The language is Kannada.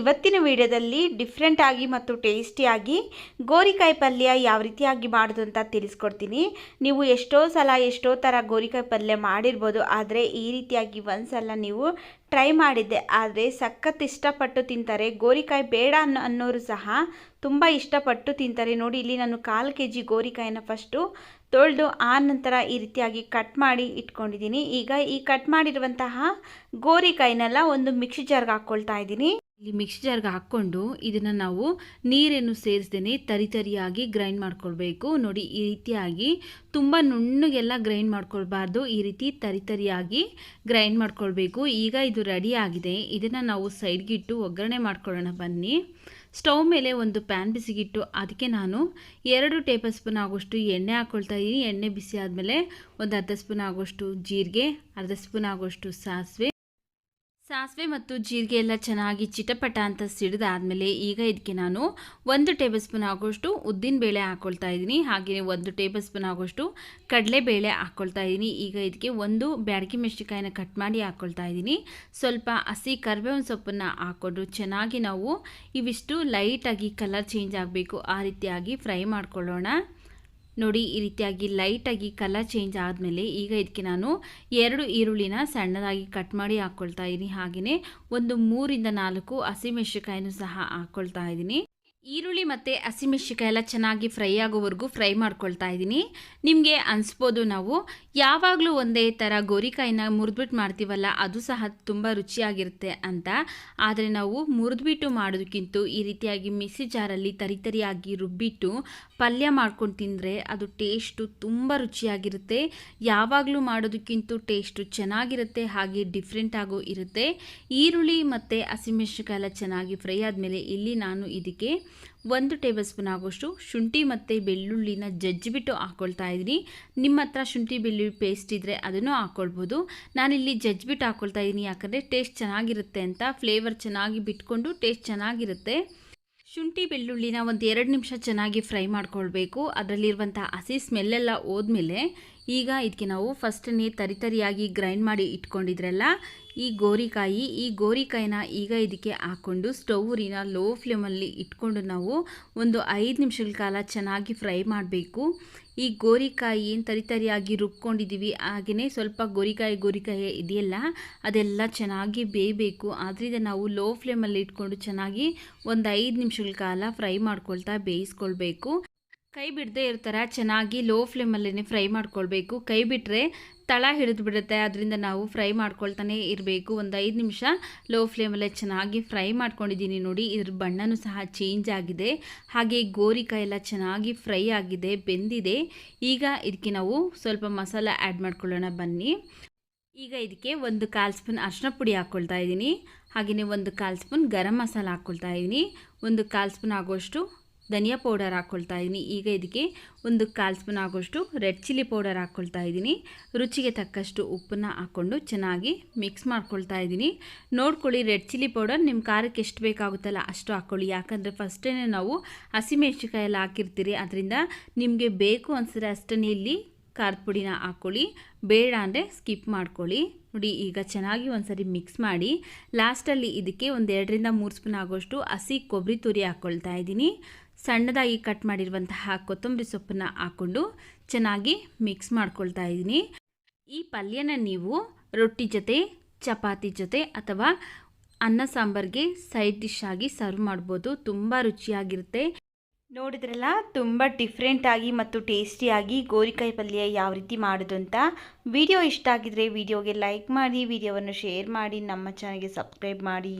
ಇವತ್ತಿನ ವಿಡಿಯೋದಲ್ಲಿ ಡಿಫ್ರೆಂಟ್ ಆಗಿ ಮತ್ತು ಟೇಸ್ಟಿಯಾಗಿ ಗೋರಿಕಾಯಿ ಪಲ್ಯ ಯಾವ ರೀತಿಯಾಗಿ ಮಾಡೋದು ಅಂತ ತಿಳಿಸ್ಕೊಡ್ತೀನಿ. ನೀವು ಎಷ್ಟೋ ಸಲ ಎಷ್ಟೋ ಥರ ಗೋರಿಕಾಯಿ ಪಲ್ಯ ಮಾಡಿರ್ಬೋದು, ಆದರೆ ಈ ರೀತಿಯಾಗಿ ಒಂದ್ಸಲ ನೀವು ಟ್ರೈ ಮಾಡಿದ್ದೆ. ಆದರೆ ಸಖತ್ ಇಷ್ಟಪಟ್ಟು ತಿಂತಾರೆ. ಗೋರಿಕಾಯಿ ಬೇಡ ಅನ್ನೋ ಅನ್ನೋರು ಸಹ ತುಂಬ ಇಷ್ಟಪಟ್ಟು ತಿಂತಾರೆ. ನೋಡಿ, ಇಲ್ಲಿ ನಾನು ಕಾಲು ಕೆ ಜಿ ಗೋರಿಕಾಯಿನ ಫಸ್ಟು ತೊಳೆದು ಆ ನಂತರ ಈ ರೀತಿಯಾಗಿ ಕಟ್ ಮಾಡಿ ಇಟ್ಕೊಂಡಿದ್ದೀನಿ. ಈಗ ಈ ಕಟ್ ಮಾಡಿರುವಂತಹ ಗೋರಿಕಾಯಿನೆಲ್ಲ ಒಂದು ಮಿಕ್ಸಿ ಜಾರ್ಗೆ ಹಾಕ್ಕೊಳ್ತಾ ಇದ್ದೀನಿ. ಇಲ್ಲಿ ಮಿಕ್ಸಿ ಜಾರ್ಗೆ ಹಾಕ್ಕೊಂಡು ಇದನ್ನು ನಾವು ನೀರೇನು ಸೇರಿಸ್ದೇನೆ ತರಿ ತರಿಯಾಗಿ ಗ್ರೈಂಡ್ ಮಾಡ್ಕೊಳ್ಬೇಕು. ನೋಡಿ, ಈ ರೀತಿಯಾಗಿ ತುಂಬ ನುಣ್ಣಗೆಲ್ಲ ಗ್ರೈಂಡ್ ಮಾಡ್ಕೊಳ್ಬಾರ್ದು. ಈ ರೀತಿ ತರಿ ತರಿಯಾಗಿ ಗ್ರೈಂಡ್ ಮಾಡ್ಕೊಳ್ಬೇಕು. ಈಗ ಇದು ರೆಡಿ ಆಗಿದೆ. ಇದನ್ನು ನಾವು ಸೈಡ್ಗಿಟ್ಟು ಒಗ್ಗರಣೆ ಮಾಡ್ಕೊಳ್ಳೋಣ. ಬನ್ನಿ. ಸ್ಟವ್ ಮೇಲೆ ಒಂದು ಪ್ಯಾನ್ ಬಿಸಿಗಿಟ್ಟು ಅದಕ್ಕೆ ನಾನು ಎರಡು ಟೇಬಲ್ ಸ್ಪೂನ್ ಆಗೋಷ್ಟು ಎಣ್ಣೆ ಹಾಕ್ಕೊಳ್ತಾ ಇದ್ದೀನಿ ಎಣ್ಣೆ ಬಿಸಿ ಆದಮೇಲೆ ಒಂದು ಅರ್ಧ ಸ್ಪೂನ್ ಆಗೋಷ್ಟು ಜೀರಿಗೆ, ಅರ್ಧ ಸ್ಪೂನ್ ಆಗೋಷ್ಟು ಸಾಸಿವೆ ಸಾಸಿವೆ ಮತ್ತು ಜೀರಿಗೆ ಎಲ್ಲ ಚೆನ್ನಾಗಿ ಚಿಟಪಟ ಅಂತ ಸಿಡಿದಾದ್ಮೇಲೆ ಈಗ ಇದಕ್ಕೆ ನಾನು ಒಂದು ಟೇಬಲ್ ಸ್ಪೂನ್ ಆಗೋಷ್ಟು ಉದ್ದಿನಬೇಳೆ ಹಾಕ್ಕೊಳ್ತಾ ಇದ್ದೀನಿ. ಹಾಗೆಯೇ ಒಂದು ಟೇಬಲ್ ಸ್ಪೂನ್ ಆಗೋಷ್ಟು ಕಡಲೆಬೇಳೆ ಹಾಕ್ಕೊಳ್ತಾ ಇದ್ದೀನಿ. ಈಗ ಇದಕ್ಕೆ ಒಂದು ಬ್ಯಾಡಗಿ ಮೆಣಸಿಕಾಯಿನ ಕಟ್ ಮಾಡಿ ಹಾಕ್ಕೊಳ್ತಾ ಇದ್ದೀನಿ. ಸ್ವಲ್ಪ ಹಸಿ ಕರಿಬೇವಿನ ಸೊಪ್ಪನ್ನು ಹಾಕ್ಕೊಂಡು ಚೆನ್ನಾಗಿ ನಾವು ಇವಿಷ್ಟು ಲೈಟಾಗಿ ಕಲರ್ ಚೇಂಜ್ ಆಗಬೇಕು. ಆ ರೀತಿಯಾಗಿ ಫ್ರೈ ಮಾಡ್ಕೊಳ್ಳೋಣ. ನೋಡಿ, ಈ ರೀತಿಯಾಗಿ ಲೈಟಾಗಿ ಕಲರ್ ಚೇಂಜ್ ಆದಮೇಲೆ ಈಗ ಇದಕ್ಕೆ ನಾನು ಎರಡು ಈರುಳ್ಳಿನ ಸಣ್ಣದಾಗಿ ಕಟ್ ಮಾಡಿ ಹಾಕ್ಕೊಳ್ತಾ ಇದ್ದೀನಿ ಹಾಗೆಯೇ ಒಂದು ಮೂರಿಂದ ನಾಲ್ಕು ಹಸಿಮೆಣಸಿಕಾಯಿನೂ ಸಹ ಹಾಕ್ಕೊಳ್ತಾ ಇದ್ದೀನಿ ಈರುಳ್ಳಿ ಮತ್ತು ಹಸಿಮೆಣಸಿಕಾಯಿ ಎಲ್ಲ ಚೆನ್ನಾಗಿ ಫ್ರೈ ಆಗೋವರೆಗೂ ಫ್ರೈ ಮಾಡ್ಕೊಳ್ತಾ ಇದ್ದೀನಿ ನಿಮಗೆ ಅನಿಸ್ಬೋದು ನಾವು. ಯಾವಾಗಲೂ ಒಂದೇ ಥರ ಗೋರಿಕಾಯಿನ ಮುರಿದ್ಬಿಟ್ಟು ಮಾಡ್ತೀವಲ್ಲ, ಅದು ಸಹ ತುಂಬ ರುಚಿಯಾಗಿರುತ್ತೆ ಅಂತ. ಆದರೆ ನಾವು ಮುರಿದ್ಬಿಟ್ಟು ಮಾಡೋದಕ್ಕಿಂತ ಈ ರೀತಿಯಾಗಿ ಮಿಕ್ಸಿ ಜಾರಲ್ಲಿ ತರಿತರಿಯಾಗಿ ರುಬ್ಬಿಟ್ಟು ಪಲ್ಯ ಮಾಡ್ಕೊಂಡು ತಿಂದರೆ ಅದು ಟೇಸ್ಟು ತುಂಬ ರುಚಿಯಾಗಿರುತ್ತೆ. ಯಾವಾಗಲೂ ಮಾಡೋದಕ್ಕಿಂತ ಟೇಸ್ಟು ಚೆನ್ನಾಗಿರುತ್ತೆ, ಹಾಗೆ ಡಿಫ್ರೆಂಟ್ ಆಗೋ ಇರುತ್ತೆ. ಈರುಳ್ಳಿ ಮತ್ತು ಹಸಿಮೆಣಸಿಕಾಯಿ ಎಲ್ಲ ಚೆನ್ನಾಗಿ ಫ್ರೈ ಆದಮೇಲೆ ಇಲ್ಲಿ ನಾನು ಇದಕ್ಕೆ ಒಂದು ಟೇಬಲ್ ಸ್ಪೂನ್ ಆಗೋಷ್ಟು ಶುಂಠಿ ಮತ್ತು ಬೆಳ್ಳುಳ್ಳಿನ ಜಜ್ಜಿಬಿಟ್ಟು ಹಾಕ್ಕೊಳ್ತಾ ಇದ್ದೀನಿ. ನಿಮ್ಮ ಹತ್ರ ಶುಂಠಿ, ಬೆಳ್ಳುಳ್ಳಿ ಪೇಸ್ಟ್ ಇದ್ದರೆ ಅದನ್ನು ಹಾಕ್ಕೊಳ್ಬೋದು ನಾನಿಲ್ಲಿ ಜಜ್ಜಿಬಿಟ್ಟು ಹಾಕ್ಕೊಳ್ತಾ ಇದ್ದೀನಿ, ಯಾಕಂದರೆ ಟೇಸ್ಟ್ ಚೆನ್ನಾಗಿರುತ್ತೆ ಅಂತ ಫ್ಲೇವರ್ ಚೆನ್ನಾಗಿ ಬಿಟ್ಕೊಂಡು ಟೇಸ್ಟ್ ಚೆನ್ನಾಗಿರುತ್ತೆ. ಶುಂಠಿ, ಬೆಳ್ಳುಳ್ಳಿನ ಒಂದು ಎರಡು ನಿಮಿಷ ಚೆನ್ನಾಗಿ ಫ್ರೈ ಮಾಡ್ಕೊಳ್ಬೇಕು. ಅದರಲ್ಲಿರುವಂಥ ಹಸಿ ಸ್ಮೆಲ್ಲೆಲ್ಲ ಹೋದ್ಮೇಲೆ ಈಗ ಇದಕ್ಕೆ ನಾವು ಫಸ್ಟನ್ನೇ ತರಿತರಿಯಾಗಿ ಗ್ರೈಂಡ್ ಮಾಡಿ ಇಟ್ಕೊಂಡಿದ್ರಲ್ಲ, ಈ ಗೋರಿಕಾಯಿ, ಈ ಗೋರಿಕಾಯಿನ ಈಗ ಇದಕ್ಕೆ ಹಾಕ್ಕೊಂಡು ಸ್ಟೌರಿನ ಲೋ ಫ್ಲೇಮಲ್ಲಿ ಇಟ್ಕೊಂಡು ನಾವು ಒಂದು ಐದು ನಿಮಿಷಗಳ ಕಾಲ ಚೆನ್ನಾಗಿ ಫ್ರೈ ಮಾಡಬೇಕು. ಈ ಗೋರಿಕಾಯಿ ಏನು ತರಿ ತರಿಯಾಗಿ ರುಬ್ಕೊಂಡಿದ್ದೀವಿ ಹಾಗೆಯೇ ಸ್ವಲ್ಪ ಗೋರಿಕಾಯಿ ಗೋರಿಕಾಯಿ ಇದೆಯಲ್ಲ, ಅದೆಲ್ಲ ಚೆನ್ನಾಗಿ ಬೇಯಬೇಕು. ಆದ್ದರಿಂದ ನಾವು ಲೋ ಫ್ಲೇಮಲ್ಲಿ ಇಟ್ಕೊಂಡು ಚೆನ್ನಾಗಿ ಒಂದು ಐದು ನಿಮಿಷಗಳ ಕಾಲ ಫ್ರೈ ಮಾಡ್ಕೊಳ್ತಾ ಬೇಯಿಸ್ಕೊಳ್ಬೇಕು. ಕೈ ಬಿಡದೇ ಇರ್ತಾರ? ಚೆನ್ನಾಗಿ ಲೋ ಫ್ಲೇಮಲ್ಲೇ ಫ್ರೈ ಮಾಡ್ಕೊಳ್ಬೇಕು. ಕೈ ಬಿಟ್ಟರೆ ತಳ ಹಿಡಿದು ಬಿಡುತ್ತೆ ಅದರಿಂದ ನಾವು ಫ್ರೈ ಮಾಡ್ಕೊಳ್ತಾನೆ ಇರಬೇಕು. ಒಂದು ಐದು ನಿಮಿಷ ಲೋ ಫ್ಲೇಮಲ್ಲೇ ಚೆನ್ನಾಗಿ ಫ್ರೈ ಮಾಡ್ಕೊಂಡಿದ್ದೀನಿ ನೋಡಿ. ಇದ್ರ ಬಣ್ಣನೂ ಸಹ ಚೇಂಜ್ ಆಗಿದೆ. ಹಾಗೆ ಗೋರಿಕಾಯಿ ಎಲ್ಲ ಚೆನ್ನಾಗಿ ಫ್ರೈ ಆಗಿದೆ, ಬೆಂದಿದೆ. ಈಗ ಇದಕ್ಕೆ ನಾವು ಸ್ವಲ್ಪ ಮಸಾಲ ಆ್ಯಡ್ ಮಾಡ್ಕೊಳ್ಳೋಣ ಬನ್ನಿ. ಈಗ ಇದಕ್ಕೆ ಒಂದು ಕಾಲು ಸ್ಪೂನ್ ಅರ್ಶಿನ ಪುಡಿ ಹಾಕ್ಕೊಳ್ತಾ ಇದ್ದೀನಿ. ಹಾಗೆಯೇ ಒಂದು ಕಾಲು ಸ್ಪೂನ್ ಗರಂ ಮಸಾಲ ಹಾಕ್ಕೊಳ್ತಾ ಇದ್ದೀನಿ. ಒಂದು ಕಾಲು ಸ್ಪೂನ್ ಆಗೋಷ್ಟು ಧನಿಯಾ ಪೌಡರ್ ಹಾಕ್ಕೊಳ್ತಾ ಇದ್ದೀನಿ ಈಗ ಇದಕ್ಕೆ ಒಂದು ಕಾಲು ಸ್ಪೂನ್ ಆಗೋಷ್ಟು ರೆಡ್ ಚಿಲ್ಲಿ ಪೌಡರ್ ಹಾಕ್ಕೊಳ್ತಾ ಇದ್ದೀನಿ ರುಚಿಗೆ ತಕ್ಕಷ್ಟು ಉಪ್ಪನ್ನು ಹಾಕ್ಕೊಂಡು ಚೆನ್ನಾಗಿ ಮಿಕ್ಸ್ ಮಾಡ್ಕೊಳ್ತಾ ಇದ್ದೀನಿ ನೋಡ್ಕೊಳ್ಳಿ, ರೆಡ್ ಚಿಲ್ಲಿ ಪೌಡರ್ ನಿಮ್ಮ ಖಾರಕ್ಕೆ ಎಷ್ಟು ಬೇಕಾಗುತ್ತಲ್ಲ ಅಷ್ಟು ಹಾಕ್ಕೊಳ್ಳಿ. ಯಾಕಂದರೆ ಫಸ್ಟೇ ನಾವು ಹಸಿಮೆಣ್ಸಿಕಾಯಿ ಎಲ್ಲ ಹಾಕಿರ್ತೀರಿ, ಅದರಿಂದ ನಿಮಗೆ ಬೇಕು ಅನಿಸಿದ್ರೆ ಅಷ್ಟೇ ಇಲ್ಲಿ ಖಾರದ ಪುಡಿನ ಹಾಕ್ಕೊಳ್ಳಿ. ಬೇಡ ಅಂದರೆ ಸ್ಕಿಪ್ ಮಾಡ್ಕೊಳ್ಳಿ. ನೋಡಿ, ಈಗ ಚೆನ್ನಾಗಿ ಒಂದ್ಸರಿ ಮಿಕ್ಸ್ ಮಾಡಿ ಲಾಸ್ಟಲ್ಲಿ ಇದಕ್ಕೆ ಒಂದು ಎರಡರಿಂದ ಮೂರು ಸ್ಪೂನ್ ಆಗೋಷ್ಟು ಹಸಿ ಕೊಬ್ಬರಿ ತುರಿ ಹಾಕ್ಕೊಳ್ತಾ ಇದ್ದೀನಿ ಸಣ್ಣದಾಗಿ ಕಟ್ ಮಾಡಿರುವಂತಹ ಕೊತ್ತಂಬರಿ ಸೊಪ್ಪನ್ನು ಹಾಕ್ಕೊಂಡು ಚೆನ್ನಾಗಿ ಮಿಕ್ಸ್ ಮಾಡ್ಕೊಳ್ತಾ ಇದ್ದೀನಿ. ಈ ಪಲ್ಯನ ನೀವು ರೊಟ್ಟಿ ಜೊತೆ, ಚಪಾತಿ ಜೊತೆ ಅಥವಾ ಅನ್ನ ಸಾಂಬಾರಿಗೆ ಸೈಡ್ ಡಿಶ್ ಆಗಿ ಸರ್ವ್ ಮಾಡ್ಬೋದು. ತುಂಬ ರುಚಿಯಾಗಿರುತ್ತೆ. ನೋಡಿದ್ರಲ್ಲ, ತುಂಬ ಡಿಫ್ರೆಂಟಾಗಿ ಮತ್ತು ಟೇಸ್ಟಿಯಾಗಿ ಗೋರಿಕಾಯಿ ಪಲ್ಯ ಯಾವ ರೀತಿ ಮಾಡೋದು ಅಂತ. ವಿಡಿಯೋ ಇಷ್ಟ ಆಗಿದ್ರೆ ವಿಡಿಯೋಗೆ ಲೈಕ್ ಮಾಡಿ, ವಿಡಿಯೋವನ್ನು ಶೇರ್ ಮಾಡಿ, ನಮ್ಮ ಚಾನಲ್ಗೆ ಸಬ್ಸ್ಕ್ರೈಬ್ ಮಾಡಿ.